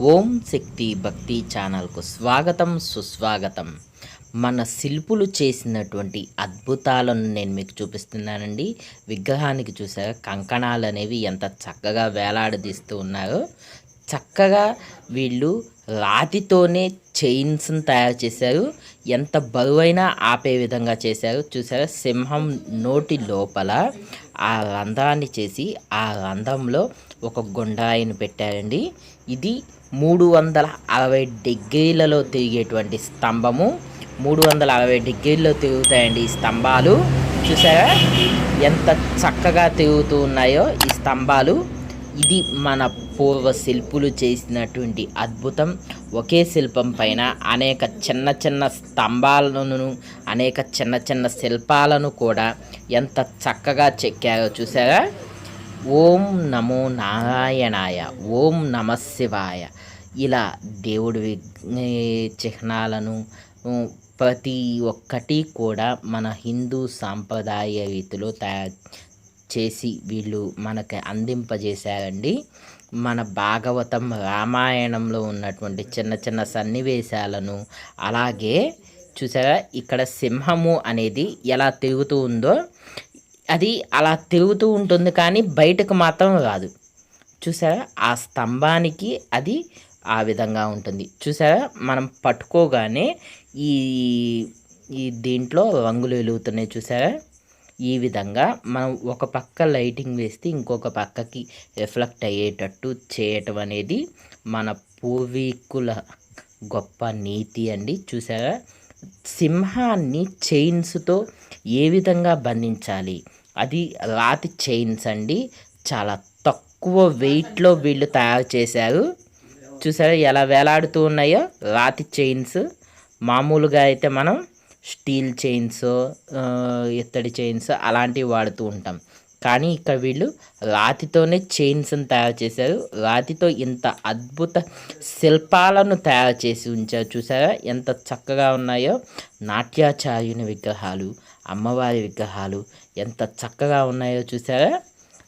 ఓం శక్తి భక్తి ఛానల్కు స్వాగతం సుస్వాగతం. మన శిల్పులు చేసినటువంటి అద్భుతాలను నేను మీకు చూపిస్తున్నానండి. విగ్రహానికి చూసాక కంకణాలు అనేవి ఎంత చక్కగా వేలాడదీస్తూ ఉన్నారో. చక్కగా వీళ్ళు రాతితోనే చైన్స్ని తయారు చేశారు. ఎంత బరువైనా ఆపే విధంగా చేశారు. చూసారా? సింహం నోటి లోపల ఆ రంధ్రాన్ని చేసి ఆ రంధ్రంలో ఒక గుండాయిని పెట్టారండి. ఇది మూడు వందల అరవై డిగ్రీలలో తిరిగేటువంటి స్తంభము. మూడు వందల అరవై డిగ్రీల్లో తిరుగుతాయండి ఈ స్తంభాలు. చూసారా? ఎంత చక్కగా తిరుగుతూ ఉన్నాయో ఈ స్తంభాలు. ఇది మన పూర్వ శిల్పులు చేసినటువంటి అద్భుతం. ఒకే శిల్పం పైన అనేక చిన్న చిన్న స్తంభాలను అనేక చిన్న చిన్న శిల్పాలను కూడా ఎంత చక్కగా చెక్కారో చూసారా ఓం నమో నారాయణాయ ఓం నమ శివాయ. ఇలా దేవుడి చిహ్నాలను ప్రతి ఒక్కటి కూడా మన హిందూ సాంప్రదాయ రీతిలో తయారు చేసి వీళ్ళు మనకి అందింపజేశారండి. మన భాగవతం రామాయణంలో ఉన్నటువంటి చిన్న చిన్న సన్నివేశాలను అలాగే చూసారా ఇక్కడ సింహము అనేది ఎలా తిరుగుతూ ఉందో అది అలా తిరుగుతూ ఉంటుంది కానీ బయటకు మాత్రం రాదు. చూసారా ఆ స్తంభానికి అది ఆ విధంగా ఉంటుంది. చూసారా మనం పట్టుకోగానే ఈ ఈ దీంట్లో రంగులు వెలుగుతున్నాయి చూసారా? ఈ విధంగా మనం ఒక పక్క లైటింగ్ వేస్తే ఇంకొక పక్కకి రిఫ్లెక్ట్ అయ్యేటట్టు చేయటం అనేది మన పూర్వీకుల గొప్ప నీతి అండి. చూసారా? సింహాన్ని చైన్స్తో ఏ విధంగా బంధించాలి? అది రాతి చైన్స్ అండి. చాలా తక్కువ వెయిట్లో వీళ్ళు తయారు చేశారు. చూసారా ఎలా వేలాడుతూ ఉన్నాయో? రాతి చైన్స్. మామూలుగా అయితే మనం స్టీల్ చైన్స్ ఇత్తడి చైన్స్ అలాంటివి వాడుతూ ఉంటాం. కానీ ఇక్కడ వీళ్ళు రాతితోనే చైన్స్ని తయారు చేశారు. రాతితో ఇంత అద్భుత శిల్పాలను తయారు చేసి ఉంచారు. చూసారా? ఎంత చక్కగా ఉన్నాయో. నాట్యాచార్యుని విగ్రహాలు అమ్మవారి విగ్రహాలు ఎంత చక్కగా ఉన్నాయో చూసారా?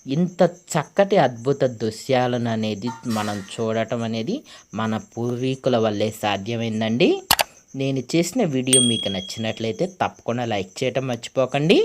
ఇంత చక్కటి అద్భుత దృశ్యాలను అనేది మనం చూడటం అనేది మన పూర్వీకుల వల్లే సాధ్యమైందండి. నేను చేసిన వీడియో మీకు నచ్చినట్లయితే తప్పకుండా లైక్ చేయటం మర్చిపోకండి.